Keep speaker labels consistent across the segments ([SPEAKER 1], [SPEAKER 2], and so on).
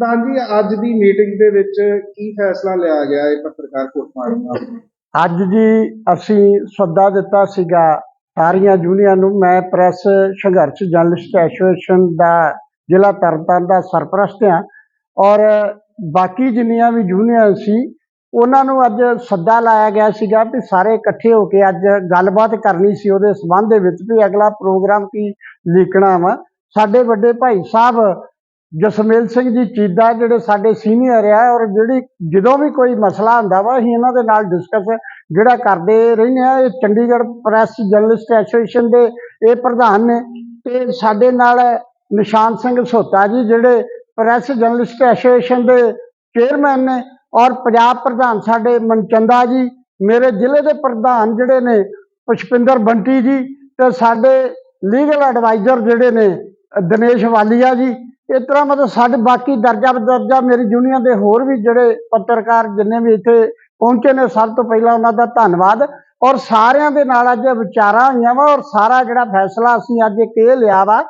[SPEAKER 1] ਪ੍ਰਧਾਨ ਜੀ ਅੱਜ ਦੀ ਮੀਟਿੰਗ ਦੇ ਵਿੱਚ ਕੀ ਫੈਸਲਾ ਲਿਆ ਗਿਆ ਹੈ ਪੱਤਰਕਾਰ ਕੋਟਮਾਰ ਦਾ
[SPEAKER 2] ਅੱਜ ਜੀ ਅਸੀਂ ਸੱਦਾ ਦਿੱਤਾ ਸੀਗਾ ਸਾਰੀਆਂ ਯੂਨੀਅਨ ਨੂੰ, ਮੈਂ ਪ੍ਰੈਸ ਸੰਘਰਸ਼ ਜਰਨਲਿਸਟ ਐਸੋਸੀਏਸ਼ਨ ਦਾ, ਜ਼ਿਲ੍ਹਾ ਤਰਨਤਾਰਨ ਦਾ ਸਰਪ੍ਰਸਤ ਹਾਂ ਔਰ ਬਾਕੀ ਜਿੰਨੀਆਂ ਵੀ ਯੂਨੀਅਨ ਸੀ, ਉਹਨਾਂ ਨੂੰ ਅੱਜ ਸੱਦਾ ਲਾਇਆ ਗਿਆ ਸੀਗਾ ਵੀ ਸਾਰੇ ਇਕੱਠੇ ਹੋ ਕੇ ਅੱਜ ਗੱਲਬਾਤ ਕਰਨੀ ਸੀ ਉਹਦੇ ਸਬੰਧ ਦੇ ਵਿੱਚ ਵੀ ਅਗਲਾ ਪ੍ਰੋਗਰਾਮ ਕੀ ਲਿਖਣਾ ਵਾ। ਸਾਡੇ ਵੱਡੇ ਭਾਈ ਸਾਹਿਬ ਜਸਮੇਲ ਸਿੰਘ ਜੀ ਚੀਦਾ ਜਿਹੜੇ ਸਾਡੇ ਸੀਨੀਅਰ ਆ ਔਰ ਜਿਹੜੀ ਜਦੋਂ ਵੀ ਕੋਈ ਮਸਲਾ ਹੁੰਦਾ ਵਾ, ਅਸੀਂ ਇਹਨਾਂ ਦੇ ਨਾਲ ਡਿਸਕਸ ਜਿਹੜਾ ਕਰਦੇ ਰਹਿੰਦੇ ਆ। ਇਹ ਚੰਡੀਗੜ੍ਹ ਪ੍ਰੈਸ ਜਰਨਲਿਸਟ ਐਸੋਸੀਏਸ਼ਨ ਦੇ ਇਹ ਪ੍ਰਧਾਨ ਨੇ ਤੇ ਸਾਡੇ ਨਾਲ ਨਿਸ਼ਾਨ ਸਿੰਘ ਸੋਤਾ ਜੀ ਜਿਹੜੇ ਪ੍ਰੈਸ ਜਰਨਲਿਸਟ ਐਸੋਸੀਏਸ਼ਨ ਦੇ ਚੇਅਰਮੈਨ ਨੇ ਔਰ ਪੰਜਾਬ ਪ੍ਰਧਾਨ ਸਾਡੇ ਮਨਚੰਦਾ ਜੀ, ਮੇਰੇ ਜ਼ਿਲ੍ਹੇ ਦੇ ਪ੍ਰਧਾਨ ਜਿਹੜੇ ਨੇ ਪੁਸ਼ਪਿੰਦਰ ਬੰਟੀ ਜੀ ਤੇ ਸਾਡੇ ਲੀਗਲ ਐਡਵਾਈਜ਼ਰ ਜਿਹੜੇ ਨੇ, ਦਿਨੇਸ਼ ਵਾਲੀਆ ਜੀ। ਇਸ ਤਰ੍ਹਾਂ ਮਤਲਬ ਸਾਡੇ ਬਾਕੀ ਦਰਜਾ ਬਦਰਜਾ ਮੇਰੀ ਯੂਨੀਅਨ ਦੇ ਹੋਰ ਵੀ ਜਿਹੜੇ ਪੱਤਰਕਾਰ ਜਿੰਨੇ ਵੀ ਇੱਥੇ ਪਹੁੰਚੇ ਨੇ, ਸਭ ਤੋਂ ਪਹਿਲਾਂ ਉਹਨਾਂ ਦਾ ਧੰਨਵਾਦ। ਔਰ ਸਾਰਿਆਂ ਦੇ ਨਾਲ ਅੱਜ ਵਿਚਾਰਾਂ ਹੋਈਆਂ ਵਾ ਔਰ ਸਾਰਾ ਜਿਹੜਾ ਫੈਸਲਾ ਅਸੀਂ ਅੱਜ ਇੱਕ ਇਹ ਲਿਆ ਵਾ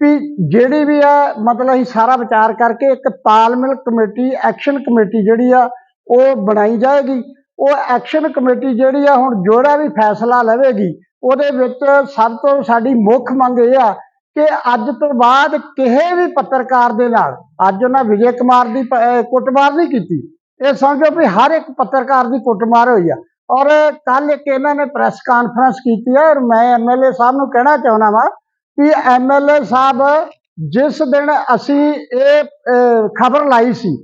[SPEAKER 2] ਵੀ ਜਿਹੜੀ ਵੀ ਆ, ਮਤਲਬ ਅਸੀਂ ਸਾਰਾ ਵਿਚਾਰ ਕਰਕੇ ਇੱਕ ਤਾਲਮੇਲ ਕਮੇਟੀ, ਐਕਸ਼ਨ ਕਮੇਟੀ ਜਿਹੜੀ ਆ, ਉਹ ਬਣਾਈ ਜਾਏਗੀ। ਉਹ ਐਕਸ਼ਨ ਕਮੇਟੀ ਜਿਹੜੀ ਆ, ਹੁਣ ਜਿਹੜਾ ਵੀ ਫੈਸਲਾ ਲਵੇਗੀ, ਉਹਦੇ ਵਿੱਚ ਸਭ ਤੋਂ ਸਾਡੀ ਮੁੱਖ ਮੰਗ ਇਹ ਆ ਕਿ ਅੱਜ ਤੋਂ ਬਾਅਦ ਕਿਸੇ ਵੀ ਪੱਤਰਕਾਰ ਦੇ ਨਾਲ, ਅੱਜ ਉਹਨਾਂ ਵਿਜੇ ਕੁਮਾਰ ਦੀ ਕੁੱਟਮਾਰ ਨਹੀਂ ਕੀਤੀ। ਇਹ ਸਮਝੋ ਵੀ ਹਰ ਇੱਕ ਪੱਤਰਕਾਰ ਦੀ ਕੁੱਟਮਾਰ ਹੋਈ ਆ। ਔਰ ਕੱਲ ਇੱਕ ਇਹਨਾਂ ਨੇ ਪ੍ਰੈਸ ਕਾਨਫਰੰਸ ਕੀਤੀ ਹੈ ਔਰ ਮੈਂ ਐਮਐਲਏ ਸਾਹਿਬ ਨੂੰ ਕਹਿਣਾ ਚਾਹੁੰਦਾ ਵਾਂ ਕਿ ਐਮਐਲਏ ਸਾਹਿਬ, ਜਿਸ ਦਿਨ ਅਸੀਂ ਇਹ ਖਬਰ ਲਾਈ ਸੀ,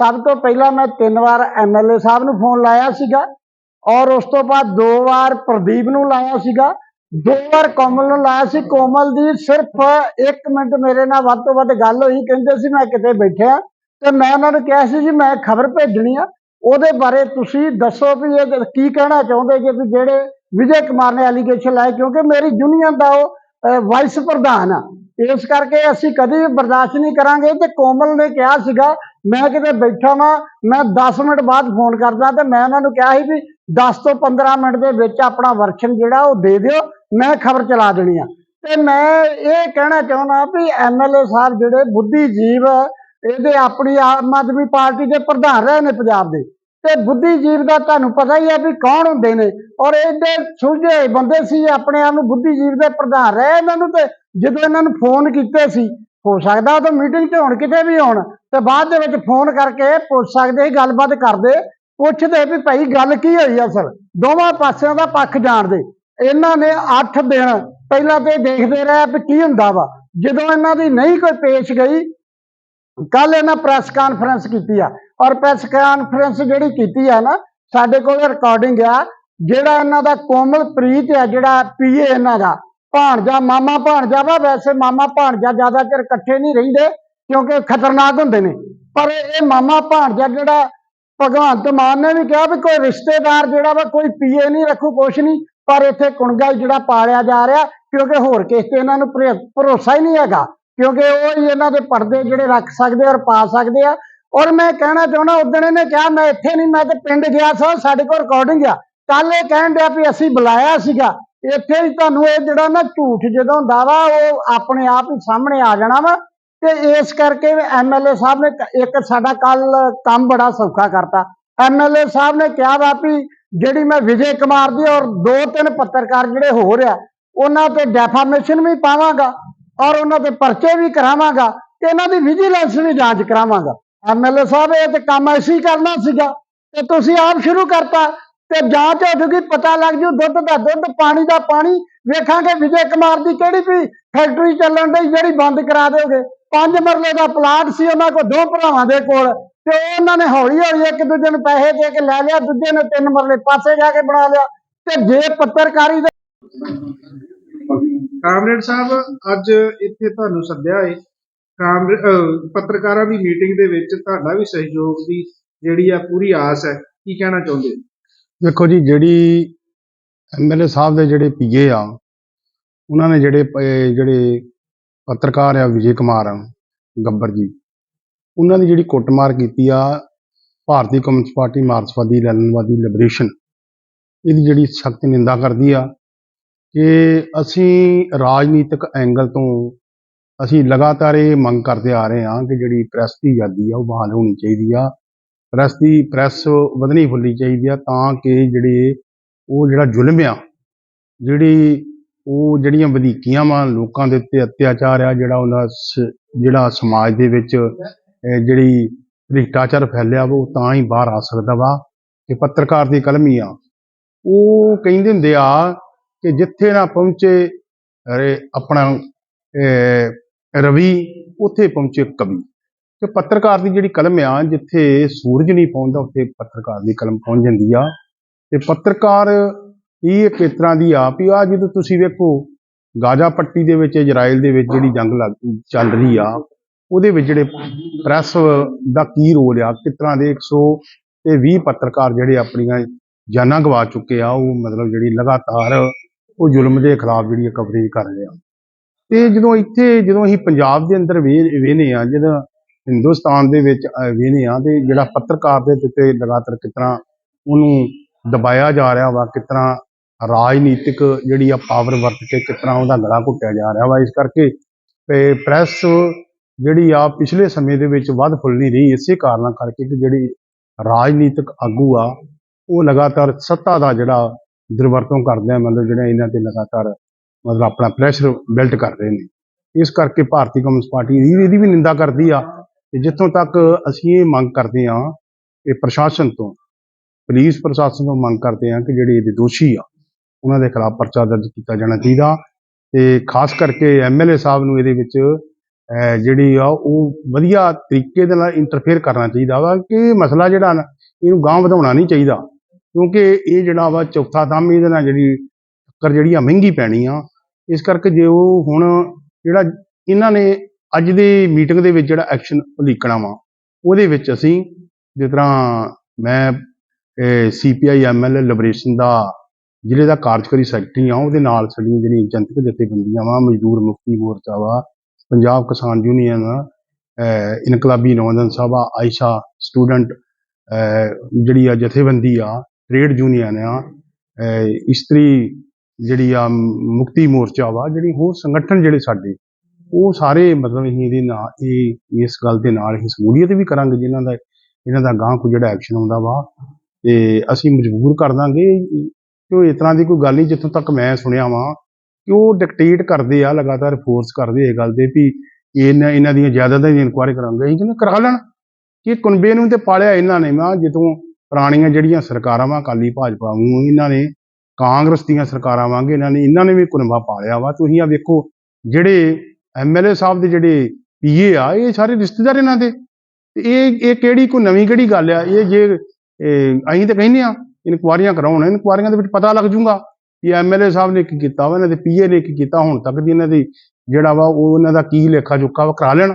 [SPEAKER 2] ਸਭ ਤੋਂ ਪਹਿਲਾਂ ਮੈਂ ਤਿੰਨ ਵਾਰ ਐਮਐਲਏ ਸਾਹਿਬ ਨੂੰ ਫੋਨ ਲਾਇਆ ਸੀਗਾ, ਔਰ ਉਸ ਤੋਂ ਬਾਅਦ ਦੋ ਵਾਰ ਪ੍ਰਦੀਪ ਨੂੰ ਲਾਇਆ ਸੀਗਾ ਦੋ ਵਾਰ ਕੋਮਲ ਨੂੰ ਲਾਇਆ ਸੀ। ਕੋਮਲ ਦੀ ਸਿਰਫ 1 ਮਿੰਟ ਮੇਰੇ ਨਾਲ ਵੱਧ ਤੋਂ ਵੱਧ ਗੱਲ ਹੋਈ। ਕਹਿੰਦੇ ਸੀ, ਮੈਂ ਕਿਤੇ ਬੈਠਿਆ ਤੇ ਮੈਂ ਉਹਨਾਂ ਨੂੰ ਕਿਹਾ ਸੀ ਜੀ, ਮੈਂ ਖਬਰ ਭੇਜਣੀ ਆ। ਉਹਦੇ ਬਾਰੇ ਤੁਸੀਂ ਦੱਸੋ ਵੀ ਇਹ ਕੀ ਕਹਿਣਾ ਚਾਹੁੰਦੇ ਜੇ ਵੀ ਜਿਹੜੇ ਵਿਜੇ ਕੁਮਾਰ ਨੇ ਐਲੀਗੇਸ਼ਨ ਲਾਏ? ਕਿਉਂਕਿ ਮੇਰੀ ਯੂਨੀਅਨ ਦਾ ਉਹ ਵਾਈਸ ਪ੍ਰਧਾਨ ਆ। ਇਸ ਕਰਕੇ ਅਸੀਂ ਕਦੇ ਵੀ ਬਰਦਾਸ਼ਤ ਨਹੀਂ ਕਰਾਂਗੇ। ਤੇ ਕੋਮਲ ਨੇ ਕਿਹਾ ਸੀਗਾ, ਮੈਂ ਕਿਤੇ ਬੈਠਾ ਵਾਂ, ਮੈਂ 10 ਮਿੰਟ ਬਾਅਦ ਫੋਨ ਕਰਦਾ। ਤੇ ਮੈਂ ਉਹਨਾਂ ਨੂੰ ਕਿਹਾ ਸੀ ਵੀ 10 ਤੋਂ 15 ਮਿੰਟ ਦੇ ਵਿੱਚ ਆਪਣਾ ਵਰਸ਼ਨ ਜਿਹੜਾ ਉਹ ਦੇ ਦਿਓ। ਮੈਂ ਖਬਰ ਚਲਾ ਦੇਣੀ ਆ। ਤੇ ਮੈਂ ਇਹ ਕਹਿਣਾ ਚਾਹੁੰਦਾ ਵੀ ਐਮਐਲਏ ਸਾਹਿਬ ਜਿਹੜੇ ਬੁੱਧੀਜੀਵ ਇਹਦੇ ਆਪਣੀ ਆਮ ਆਦਮੀ ਪਾਰਟੀ ਦੇ ਪ੍ਰਧਾਨ ਰਹੇ ਨੇ ਪੰਜਾਬ ਦੇ। ਤੇ ਬੁੱਧੀਜੀਵ ਦਾ ਤੁਹਾਨੂੰ ਪਤਾ ਹੀ ਹੈ ਵੀ ਕੌਣ ਹੁੰਦੇ ਨੇ। ਔਰ ਇਹਦੇ ਸੁਲਝੇ ਬੰਦੇ ਸੀ, ਆਪਣੇ ਆਪ ਨੂੰ ਬੁੱਧੀਜੀਵ ਦੇ ਪ੍ਰਧਾਨ ਰਹੇ ਇਹਨਾਂ ਨੂੰ ਤੇ ਜਦੋਂ ਇਹਨਾਂ ਨੂੰ ਫੋਨ ਕੀਤੇ ਸੀ, ਹੋ ਸਕਦਾ ਉਹ ਤਾਂ ਮੀਟਿੰਗ 'ਚ ਹੋਣ, ਕਿਤੇ ਵੀ ਹੋਣ, ਤੇ ਬਾਅਦ ਦੇ ਵਿੱਚ ਫੋਨ ਕਰਕੇ ਪੁੱਛ ਸਕਦੇ ਗੱਲਬਾਤ ਕਰਦੇ, ਪੁੱਛਦੇ ਵੀ ਭਾਈ ਗੱਲ ਕੀ ਹੋਈ ਅਸਲ? ਦੋਵਾਂ ਪਾਸਿਆਂ ਦਾ ਪੱਖ ਜਾਣਦੇ। ਇਹਨਾਂ ਨੇ 8 ਦਿਨ ਪਹਿਲਾਂ ਤੇ ਦੇਖਦੇ ਰਹੇ ਵੀ ਕੀ ਹੁੰਦਾ ਵਾ। ਜਦੋਂ ਇਹਨਾਂ ਦੀ ਨਹੀਂ ਕੋਈ ਪੇਸ਼ ਗਈ ਕੱਲ ਇਹਨਾਂ ਪ੍ਰੈਸ ਕਾਨਫਰੰਸ ਕੀਤੀ ਆ। ਔਰ ਪ੍ਰੈਸ ਕਾਨਫਰੰਸ ਜਿਹੜੀ ਕੀਤੀ ਆ ਨਾ, ਸਾਡੇ ਕੋਲ ਰਿਕਾਰਡਿੰਗ ਆ, ਜਿਹੜਾ ਇਹਨਾਂ ਦਾ ਕੋਮਲਪ੍ਰੀਤ ਆ, ਜਿਹੜਾ ਪੀਏ ਇਹਨਾਂ ਦਾ। ਭਾਣਜਾ, ਮਾਮਾ ਭਾਣਜਾ ਵਾ, ਵੈਸੇ ਮਾਮਾ ਭਾਣਜਾ ਜ਼ਿਆਦਾ ਚਿਰ ਇਕੱਠੇ ਨਹੀਂ ਰਹਿੰਦੇ, ਕਿਉਂਕਿ ਖਤਰਨਾਕ ਹੁੰਦੇ ਨੇ। ਪਰ ਇਹ ਮਾਮਾ ਭਾਣਜਾ ਜਿਹੜਾ ਭਗਵੰਤ ਮਾਨ ਨੇ ਵੀ ਕਿਹਾ ਵੀ ਕੋਈ ਰਿਸ਼ਤੇਦਾਰ ਜਿਹੜਾ ਵਾ, ਕੋਈ ਪੀਏ ਨਹੀਂ ਰੱਖੂ, ਕੁਛ ਨਹੀਂ। ਪਰ ਇੱਥੇ ਕੁਣਗਾ ਜਿਹੜਾ ਪਾਲਿਆ ਜਾ ਰਿਹਾ, ਕਿਉਂਕਿ ਹੋਰ ਕਿਸੇ ਤੇ ਇਹਨਾਂ ਨੂੰ ਭਰੇ- ਭਰੋਸਾ ਹੀ ਨਹੀਂ ਹੈਗਾ। ਕਿਉਂਕਿ ਉਹ ਹੀ ਇਹਨਾਂ ਦੇ ਪਰਦੇ ਜਿਹੜੇ ਰੱਖ ਸਕਦੇ ਔਰ ਪਾ ਸਕਦੇ ਆ। ਔਰ ਮੈਂ ਕਹਿਣਾ ਚਾਹੁੰਦਾ ਉਦਣ ਇਹਨੇ ਕਿਹਾ, ਮੈਂ ਇੱਥੇ ਨਹੀਂ, ਮੈਂ ਤੇ ਪਿੰਡ ਗਿਆ ਸਾਂ, ਸਾਡੇ ਕੋਲ ਰਿਕਾਰਡਿੰਗ ਆ। ਕੱਲ ਇਹ ਕਹਿਣ ਡਿਆ ਵੀ ਅਸੀਂ ਬੁਲਾਇਆ ਸੀਗਾ। ਇੱਥੇ ਹੀ ਤੁਹਾਨੂੰ ਇਹ ਜਿਹੜਾ ਨਾ ਝੂਠ ਜਦੋਂ ਹੁੰਦਾ ਵਾ, ਉਹ ਆਪਣੇ ਆਪ ਹੀ ਸਾਹਮਣੇ ਆ ਜਾਣਾ ਵਾ। ਤੇ ਇਸ ਕਰਕੇ ਐਮਐਲਏ ਸਾਹਿਬ ਨੇ ਇੱਕ ਸਾਡਾ ਕੱਲ ਕੰਮ ਬੜਾ ਸੌਖਾ ਕਰਤਾ। ਐਮਐਲਏ ਸਾਹਿਬ ਨੇ ਕਿਹਾ ਵਾ ਵੀ ਜਿਹੜੀ ਮੈਂ ਵਿਜੇ ਕੁਮਾਰ ਦੀ ਔਰ ਦੋ ਤਿੰਨ ਪੱਤਰਕਾਰ ਜਿਹੜੇ ਹੋ ਰਿਹਾ, ਉਹਨਾਂ ਤੇ ਡੈਫਾਮੇਸ਼ਨ ਵੀ ਪਾਵਾਂਗਾ ਔਰ ਉਹਨਾਂ ਤੇ ਪਰਚੇ ਵੀ ਕਰਾਵਾਂਗਾ ਤੇ ਇਹਨਾਂ ਦੀ ਵਿਜੀਲੈਂਸ ਵੀ ਜਾਂਚ ਕਰਾਵਾਂਗਾ। ਐਮਐਲਏ ਸਾਹਿਬ, ਇਹ ਤੇ ਕੰਮ ਅਸੀਂ ਕਰਨਾ ਸੀਗਾ ਤੇ ਤੁਸੀਂ ਆਪ ਸ਼ੁਰੂ ਕਰਤਾ ਤੇ ਜਾਂਚ ਹੋ ਜੂਗੀ, ਪਤਾ ਲੱਗ ਜੂ, ਦੁੱਧ ਦਾ ਦੁੱਧ, ਪਾਣੀ ਦਾ ਪਾਣੀ, ਵੇਖਾਂਗੇ ਵਿਜੇ ਕੁਮਾਰ ਦੀ ਕਿਹੜੀ ਵੀ ਫੈਕਟਰੀ ਚੱਲਣ ਦੀ ਜਿਹੜੀ ਬੰਦ ਕਰਾ ਦਿਓਗੇ। ਪੰਜ ਮਰਲੇ ਦਾ ਪਲਾਟ ਸੀ, ਉਹਨਾਂ ਕੋਲ ਦੋ ਭਰਾਵਾਂ ਦੇ ਕੋਲ। ਤੇ ਉਹਨਾਂ ਨੇ ਹੌਲੀ ਹੌਲੀ ਇੱਕ ਦੂਜੇ ਨੂੰ ਪੈਸੇ ਦੇ ਕੇ ਲੈ ਲਿਆ ਦੂਜੇ ਨੇ ਤਿੰਨ ਮਰਲੇ ਪਾਸੇ ਜਾ ਕੇ ਬਣਾ ਲਿਆ। ਤੇ ਜੇ ਪੱਤਰਕਾਰੀ ਦਾ
[SPEAKER 1] ਕਾਮਰੇਡ ਸਾਹਿਬ ਅੱਜ ਇੱਥੇ ਤੁਹਾਨੂੰ ਸੱਦਿਆ ਅਹ ਪੱਤਰਕਾਰਾਂ ਦੀ ਮੀਟਿੰਗ ਦੇ ਵਿੱਚ ਤੁਹਾਡਾ ਵੀ ਸਹਿਯੋਗ ਦੀ ਜਿਹੜੀ ਆ ਪੂਰੀ ਆਸ ਹੈ। ਕੀ ਕਹਿਣਾ ਚਾਹੁੰਦੇ?
[SPEAKER 3] ਵੇਖੋ ਜੀ ਜਿਹੜੀ ਐਮਐਲਏ ਸਾਹਿਬ ਦੇ ਜਿਹੜੇ ਪੀਏ ਆ ਉਹਨਾਂ ਨੇ ਜਿਹੜੇ ਜਿਹੜੇ ਪੱਤਰਕਾਰ ਆ ਵਿਜੇ ਕੁਮਾਰ ਆ, ਗੱਬਰ ਜੀ ਉਹਨਾਂ ਦੀ ਜਿਹੜੀ ਕੁੱਟਮਾਰ ਕੀਤੀ ਆ, ਭਾਰਤੀ ਕਮਿਊਨਿਸਟ ਪਾਰਟੀ ਮਾਰਕਸਵਾਦੀ, ਲੈਨਨਵਾਦੀ, ਲਿਬਰੇਸ਼ਨ, ਇਹਦੀ ਜਿਹੜੀ ਸਖਤ ਨਿੰਦਾ ਕਰਦੀ ਆ ਕਿ ਅਸੀਂ ਰਾਜਨੀਤਿਕ ਐਂਗਲ ਤੋਂ ਅਸੀਂ ਲਗਾਤਾਰ ਇਹ ਮੰਗ ਕਰਦੇ ਆ ਰਹੇ ਹਾਂ ਕਿ ਜਿਹੜੀ ਪ੍ਰੈਸ ਦੀ ਆਜ਼ਾਦੀ ਆ ਉਹ ਬਹਾਲ ਹੋਣੀ ਚਾਹੀਦੀ ਆ। ਪ੍ਰੈਸ ਦੀ ਪ੍ਰੈਸ ਵਧਣੀ ਫੁੱਲਣੀ ਚਾਹੀਦੀ ਆ ਤਾਂ ਕਿ ਜਿਹੜੇ ਉਹ ਜਿਹੜਾ ਜ਼ੁਲਮ ਆ, ਜਿਹੜੀ ਉਹ ਜਿਹੜੀਆਂ ਵਧੀਕੀਆਂ ਵਾ ਲੋਕਾਂ ਦੇ ਉੱਤੇ ਅਤਿਆਚਾਰ ਆ, ਜਿਹੜਾ ਉਹਨਾਂ ਸ- ਜਿਹੜਾ ਸਮਾਜ ਦੇ ਵਿੱਚ ਜਿਹੜੀ ਭ੍ਰਿਸ਼ਟਾਚਾਰ ਫੈਲਿਆ ਵਾ, ਉਹ ਤਾਂ ਹੀ ਬਾਹਰ ਆ ਸਕਦਾ ਵਾ। ਕਿ ਪੱਤਰਕਾਰ ਦੀ ਕਲਮ ਹੀ ਆ। ਉਹ ਕਹਿੰਦੇ ਹੁੰਦੇ ਆ ਕਿ ਜਿੱਥੇ ਨਾ ਪਹੁੰਚੇ, ਅਰੇ ਆਪਣਾ ਰਵੀ, ਉੱਥੇ ਪਹੁੰਚੇ ਕਵੀ। ਤੇ ਪੱਤਰਕਾਰ ਦੀ ਜਿਹੜੀ ਕਲਮ ਆ, ਜਿੱਥੇ ਸੂਰਜ ਨਹੀਂ ਪਹੁੰਚਦਾ, ਉੱਥੇ ਪੱਤਰਕਾਰ ਦੀ ਕਲਮ ਪਹੁੰਚ ਜਾਂਦੀ ਆ। ਤੇ ਪੱਤਰਕਾਰ ਇਹ ਇੱਕ ਤਰ੍ਹਾਂ ਦੀ ਆ ਵੀ ਆ, ਜਦੋਂ ਤੁਸੀਂ ਵੇਖੋ, ਗਾਜ਼ਾ ਪੱਟੀ ਦੇ ਵਿੱਚ, ਇਜ਼ਰਾਈਲ ਦੇ ਵਿੱਚ ਜਿਹੜੀ ਜੰਗ ਲੱਗ, ਚੱਲ ਰਹੀ ਆ ਉਹਦੇ ਵਿੱਚ ਜਿਹੜੇ ਪ੍ਰੈਸ ਦਾ ਕੀ ਰੋਲ ਆ, ਕਿਸ ਤਰ੍ਹਾਂ ਦੇ 100 ਤੇ 20 ਪੱਤਰਕਾਰ ਜਿਹੜੇ ਆਪਣੀਆਂ ਜਾਨਾਂ ਗਵਾ ਚੁੱਕੇ ਆ, ਉਹ ਮਤਲਬ ਜਿਹੜੀ ਲਗਾਤਾਰ ਉਹ ਜ਼ੁਲਮ ਦੇ ਖਿਲਾਫ ਜਿਹੜੀ ਕਵਰੇਜ ਕਰ ਰਹੇ ਆ। ਤੇ ਜਦੋਂ ਇੱਥੇ, ਜਦੋਂ ਅਸੀਂ ਪੰਜਾਬ ਦੇ ਅੰਦਰ ਵੇ ਵੇਨੇ ਆ, ਜਦੋਂ ਹਿੰਦੁਸਤਾਨ ਦੇ ਵਿੱਚ ਵੇਨੇ ਆ, ਤੇ ਜਿਹੜਾ ਪੱਤਰਕਾਰ ਦੇ ਉੱਤੇ ਲਗਾਤਾਰ ਕਿਸ ਤਰ੍ਹਾਂ ਉਹਨੂੰ ਦਬਾਇਆ ਜਾ ਰਿਹਾ ਵਾ, ਕਿਸ ਤਰ੍ਹਾਂ ਰਾਜਨੀਤਿਕ ਜਿਹੜੀ ਆ ਪਾਵਰ ਵਰਤ ਕੇ ਕਿਸ ਤਰ੍ਹਾਂ ਉਹਦਾ ਗਲਾ ਘੁੱਟਿਆ ਜਾ ਰਿਹਾ ਵਾ, ਇਸ ਕਰਕੇ ਤੇ ਪ੍ਰੈਸ ਜਿਹੜੀ ਆ ਪਿਛਲੇ ਸਮੇਂ ਦੇ ਵਿੱਚ ਵੱਧ ਫੁੱਲ ਨਹੀਂ ਰਹੀ, ਇਸੇ ਕਾਰਨਾਂ ਕਰਕੇ ਕਿ ਜਿਹੜੀ ਰਾਜਨੀਤਿਕ ਆਗੂ ਆ, ਉਹ ਲਗਾਤਾਰ ਸੱਤਾ ਦਾ ਜਿਹੜਾ ਦੁਰਵਰਤੋਂ ਕਰਦੇ ਆ, ਮਤਲਬ ਜਿਹੜਾ ਇਹਨਾਂ ਤੇ ਲਗਾਤਾਰ ਮਤਲਬ ਆਪਣਾ ਪ੍ਰੈਸ਼ਰ ਬਿਲਡ ਕਰ ਰਹੇ ਨੇ। ਇਸ ਕਰਕੇ ਭਾਰਤੀ ਕਮਿਊਨਿਸਟ ਪਾਰਟੀ ਇਹਦੀ ਇਹਦੀ ਵੀ ਨਿੰਦਾ ਕਰਦੀ ਆ ਤੇ ਜਿੱਥੋਂ ਤੱਕ ਅਸੀਂ ਇਹ ਮੰਗ ਕਰਦੇ ਆ ਕਿ ਪ੍ਰਸ਼ਾਸਨ ਤੋਂ ਪੁਲਿਸ ਪ੍ਰਸ਼ਾਸਨ ਤੋਂ ਮੰਗ ਕਰਦੇ ਆ ਕਿ ਜਿਹੜੇ ਇਹਦੇ ਦੋਸ਼ੀ ਆ, ਉਹਨਾਂ ਦੇ ਖਿਲਾਫ ਪਰਚਾ ਦਰਜ ਕੀਤਾ ਜਾਣਾ ਚਾਹੀਦਾ ਤੇ ਖਾਸ ਕਰਕੇ ਐਮਐਲਏ ਸਾਹਿਬ ਨੂੰ ਇਹਦੇ ਵਿੱਚ ਜਿਹੜੀ ਆ, ਉਹ ਵਧੀਆ ਤਰੀਕੇ ਦੇ ਨਾਲ ਇੰਟਰਫੇਅਰ ਕਰਨਾ ਚਾਹੀਦਾ ਵਾ, ਕਿ ਮਸਲਾ ਜਿਹੜਾ ਨਾ, ਇਹਨੂੰ ਗਾਂਹ ਵਧਾਉਣਾ ਨਹੀਂ ਚਾਹੀਦਾ। ਕਿਉਂਕਿ ਇਹ ਜਿਹੜਾ ਵਾ, ਚੌਥਾ ਦਮ ਇਹਦੇ ਨਾਲ ਜਿਹੜੀ ਟੱਕਰ ਜਿਹੜੀ ਆ, ਮਹਿੰਗੀ ਪੈਣੀ ਆ। ਇਸ ਕਰਕੇ ਜੇ ਉਹ ਹੁਣ ਜਿਹੜਾ ਇਹਨਾਂ ਨੇ ਅੱਜ ਦੀ ਮੀਟਿੰਗ ਦੇ ਵਿੱਚ ਜਿਹੜਾ ਐਕਸ਼ਨ ਉਲੀਕਣਾ ਵਾ, ਉਹਦੇ ਵਿੱਚ ਅਸੀਂ ਜਿਸ ਤਰ੍ਹਾਂ ਮੈਂ ਸੀਪੀਆਈ ਐਮਐਲ ਲਿਬਰੇਸ਼ਨ ਦਾ ਜ਼ਿਲ੍ਹੇ ਦਾ ਕਾਰਜਕਾਰੀ ਸੈਕਟਰੀ ਆ, ਉਹਦੇ ਨਾਲ ਸਾਡੀਆਂ ਜਿਹੜੀਆਂ ਜਨਤਕ ਜਥੇਬੰਦੀਆਂ ਵਾ, ਮਜ਼ਦੂਰ ਮੁਕਤੀ ਮੋਰਚਾ ਵਾ ਪੰਜਾਬ ਕਿਸਾਨ ਯੂਨੀਅਨ ਇਨਕਲਾਬੀ ਨੌਜਵਾਨ ਸਭਾ, ਆਇਸ਼ਾ ਸਟੂਡੈਂਟ ਜਿਹੜੀ ਆ ਜਥੇਬੰਦੀ ਆ ਟ੍ਰੇਡ ਯੂਨੀਅਨ ਆ ਇਸਤਰੀ ਜਿਹੜੀ ਆ ਮੁਕਤੀ ਮੋਰਚਾ ਵਾ, ਜਿਹੜੀ ਹੋਰ ਸੰਗਠਨ ਜਿਹੜੇ ਸਾਡੇ, ਉਹ ਸਾਰੇ ਮਤਲਬ ਅਸੀਂ ਇਹਦੇ ਨਾਲ, ਇਹ, ਇਸ ਗੱਲ ਦੇ ਨਾਲ ਹੀ ਸਮੂਲੀਅਤ ਵੀ ਕਰਾਂਗੇ ਜਿਨ੍ਹਾਂ ਦਾ, ਇਹਨਾਂ ਦਾ ਗਾਂਹ ਕੋ ਜਿਹੜਾ ਐਕਸ਼ਨ ਆਉਂਦਾ ਵਾ, ਤੇ ਅਸੀਂ ਮਜਬੂਰ ਕਰ ਦਾਂਗੇ। ਕਿ ਇਸ ਤਰ੍ਹਾਂ ਦੀ ਕੋਈ ਗੱਲ ਨਹੀਂ, ਜਿੱਥੋਂ ਤੱਕ ਮੈਂ ਸੁਣਿਆ ਵਾਂ ਕਿ ਉਹ ਡਿਕਟੇਟ ਕਰਦੇ ਆ, ਲਗਾਤਾਰ ਫੋਰਸ ਕਰਦੇ ਇਹ ਗੱਲ ਦੇ ਵੀ ਇਹਨਾਂ ਇਹਨਾਂ ਦੀਆਂ ਜਾਇਦਾਦਾਂ ਦੀ ਇਨਕੁਆਇਰੀ ਕਰਾਂਗੇ। ਅਸੀਂ ਕਹਿੰਦੇ ਕਰਾ ਲੈਣ ਕਿ ਕੁਨਬੇ ਨੂੰ ਤੇ ਪਾਲਿਆ ਇਹਨਾਂ ਨੇ ਮੈਂ ਜਦੋਂ ਪੁਰਾਣੀਆਂ ਜਿਹੜੀਆਂ ਸਰਕਾਰਾਂ ਵਾ, ਅਕਾਲੀ ਭਾਜਪਾ ਨੂੰ ਇਹਨਾਂ ਨੇ, ਕਾਂਗਰਸ ਦੀਆਂ ਸਰਕਾਰਾਂ ਵਾਂਗੇ ਇਹਨਾਂ ਨੇ ਇਹਨਾਂ ਨੇ ਵੀ ਕੁਨਬਾ ਪਾਲਿਆ ਵਾ। ਤੁਸੀਂ ਆ ਵੇਖੋ, ਜਿਹੜੇ ਐਮਐਲਏ ਸਾਹਿਬ ਦੇ ਜਿਹੜੇ ਪੀਏ ਆ, ਇਹ ਸਾਰੇ ਰਿਸ਼ਤੇਦਾਰ ਇਹਨਾਂ ਦੇ। ਇਹ ਇਹ ਕਿਹੜੀ ਕੋਈ ਨਵੀਂ ਕਿਹੜੀ ਗੱਲ ਆ? ਇਹ ਜੇ ਅਸੀਂ ਤਾਂ ਕਹਿੰਦੇ ਆ ਇਨਕੁਆਰੀਆਂ ਕਰਾਉਣ ਇਨਕੁਆਰੀਆਂ ਦੇ ਵਿੱਚ ਪਤਾ ਲੱਗ ਜੂਗਾ। ਕਿ ਐਮਐਲਏ ਸਾਹਿਬ ਨੇ ਕੀ ਕੀਤਾ ਵਾ, ਇਹਨਾਂ ਦੇ ਪੀਏ ਨੇ ਕੀ ਕੀਤਾ, ਹੁਣ ਤੱਕ ਦੀ ਇਹਨਾਂ ਦੀ ਜਿਹੜਾ ਵਾ ਉਹ ਇਹਨਾਂ ਦਾ ਕੀ ਲੇਖਾ ਜੋਖਾ ਵਾ ਕਰਾ ਲੈਣ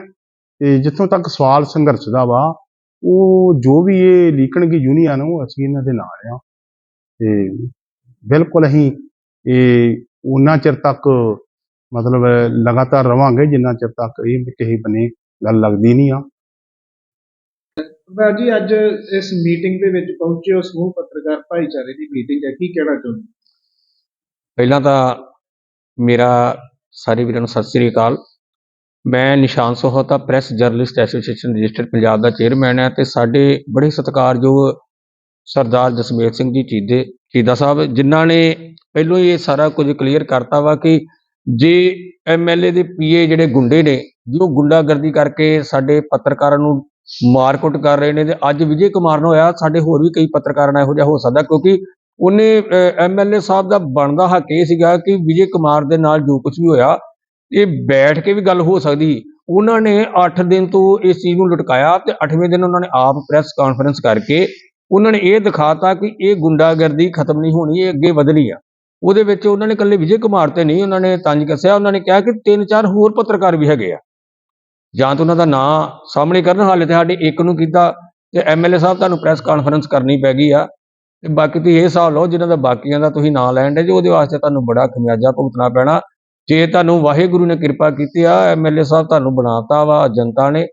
[SPEAKER 3] ਤੇ ਜਿੱਥੋਂ ਤੱਕ ਸਵਾਲ ਸੰਘਰਸ਼ ਦਾ ਵਾ, ਉਹ ਜੋ ਵੀ ਇਹ ਲੀਕਣਗੀ ਯੂਨੀਅਨ ਉਹ ਅਸੀਂ ਇਹਨਾਂ ਦੇ ਨਾਲ ਆ। ਤੇ ਬਿਲਕੁਲ ਅਸੀਂ ਇਹ ਉਹਨਾਂ ਚਿਰ ਤੱਕ ਮਤਲਬ ਲਗਾਤਾਰ ਰਵਾਂਗੇ, ਜਿੰਨਾ ਚਿਰ ਤੱਕ ਇਹ ਕਿਸੇ ਬਣੇ ਗੱਲ ਲੱਗਦੀ ਨਹੀਂ ਆ।
[SPEAKER 1] ਸਰਦਾਰ ਅੱਜ ਇਸ ਮੀਟਿੰਗ ਦੇ ਵਿੱਚ ਪਹੁੰਚੇ ਹੋ ਸਮੂਹ ਪੱਤਰਕਾਰ ਭਾਈਚਾਰੇ ਦੀ ਮੀਟਿੰਗ ਹੈ, ਕੀ ਕਹਿਣਾ ਚਾਹੁੰਦੇ?
[SPEAKER 4] ਪਹਿਲਾਂ ਤਾਂ ਮੇਰਾ ਸਾਰੇ ਵੀਰਾਂ ਨੂੰ ਸਤਿ ਸ੍ਰੀ ਅਕਾਲ। ਮੈਂ Nishan Sohta press journalist association registered Punjab ਦਾ ਚੇਅਰਮੈਨ ਹੈ ਤੇ ਸਾਡੇ ਬੜੇ ਸਤਿਕਾਰਯੋਗ ਸਰਦਾਰ ਜਸਮੇਤ ਸਿੰਘ ਜੀ ਚੀਦੇ, ਚੀਦਾ ਸਾਹਿਬ, ਜਿਨ੍ਹਾਂ ਨੇ ਪਹਿਲੋਂ ਹੀ ਇਹ ਸਾਰਾ ਕੁਝ ਕਲੀਅਰ ਕਰਤਾ ਵਾ ਕਿ ਜੇ ਐਮਐਲਏ ਦੇ ਪੀਏ ਜਿਹੜੇ ਗੁੰਡੇ ਨੇ, ਜੋ ਗੁੰਡਾਗਰਦੀ ਕਰਕੇ ਸਾਡੇ ਪੱਤਰਕਾਰਾਂ ਨੂੰ ਮਾਰਕੁੱਟ ਕਰ ਰਹੇ ਨੇ ਤੇ ਅੱਜ ਵਿਜੇ ਕੁਮਾਰ ਨੂੰ ਹੋਇਆ, ਸਾਡੇ ਹੋਰ ਵੀ ਕਈ ਪੱਤਰਕਾਰਾਂ ਨਾਲ ਇਹੋ ਜਿਹਾ ਹੋ ਸਕਦਾ ਕਿਉਂਕਿ ਉਹਨੇ ਐਮਐਲਏ ਸਾਹਿਬ ਦਾ ਬਣਦਾ ਹੱਕ ਇਹ ਸੀਗਾ ਕਿ ਵਿਜੇ ਕੁਮਾਰ ਦੇ ਨਾਲ ਜੋ ਕੁਝ ਵੀ ਹੋਇਆ, ਇਹ ਬੈਠ ਕੇ ਵੀ ਗੱਲ ਹੋ ਸਕਦੀ। ਉਹਨਾਂ ਨੇ 8 ਦਿਨ ਤੋਂ ਇਸ ਚੀਜ਼ ਨੂੰ ਲਟਕਾਇਆ ਤੇ 8ਵੇਂ ਦਿਨ ਉਹਨਾਂ ਨੇ ਆਪ ਪ੍ਰੈਸ ਕਾਨਫਰੰਸ ਕਰਕੇ ਉਹਨਾਂ ਨੇ ਇਹ ਦਿਖਾਤਾ ਕਿ ਇਹ ਗੁੰਡਾਗਰਦੀ ਖਤਮ ਨਹੀਂ ਹੋਣੀ, ਇਹ ਅੱਗੇ ਵਧਣੀ ਆ। ਉਹਦੇ ਵਿੱਚ ਉਹਨਾਂ ਨੇ ਇਕੱਲੇ ਵਿਜੇ ਕੁਮਾਰ ਤੇ ਨਹੀਂ, ਉਹਨਾਂ ਨੇ ਤੰਜ ਕੱਸਿਆ, ਉਹਨਾਂ ਨੇ ਕਿਹਾ ਕਿ ਤਿੰਨ ਚਾਰ ਹੋਰ ਪੱਤਰਕਾਰ ਵੀ ਹੈਗੇ ਆ। ਜਾਂ ਤਾਂ ਉਹਨਾਂ ਦਾ ਨਾਂ ਸਾਹਮਣੇ ਕਰਨ ਹਾਲੇ ਤੇ ਸਾਡੇ ਇੱਕ ਨੂੰ ਕੀਤਾ ਤੇ ਐਮਐਲਏ ਸਾਹਿਬ ਤੁਹਾਨੂੰ ਪ੍ਰੈਸ ਕਾਨਫਰੰਸ ਕਰਨੀ ਪੈ ਗਈ ਆ। ਤੇ ਬਾਕੀ ਤੁਸੀਂ ਇਹ ਹਿਸਾਬ ਲਓ, ਜਿਨ੍ਹਾਂ ਦਾ ਬਾਕੀਆਂ ਦਾ ਤੁਸੀਂ ਨਾਂ ਲੈਣ ਦੇ, ਜੇ ਉਹਦੇ ਵਾਸਤੇ ਤੁਹਾਨੂੰ ਬੜਾ ਖਮਿਆਜਾ ਭੁਗਤਣਾ ਪੈਣਾ। ਜੇ ਤੁਹਾਨੂੰ ਵਾਹਿਗੁਰੂ ਨੇ ਕਿਰਪਾ ਕੀਤੀ ਆ ਐਮਐਲਏ ਸਾਹਿਬ ਤੁਹਾਨੂੰ ਬਣਾਤਾ ਵਾ, ਜਨਤਾ ਨੇ,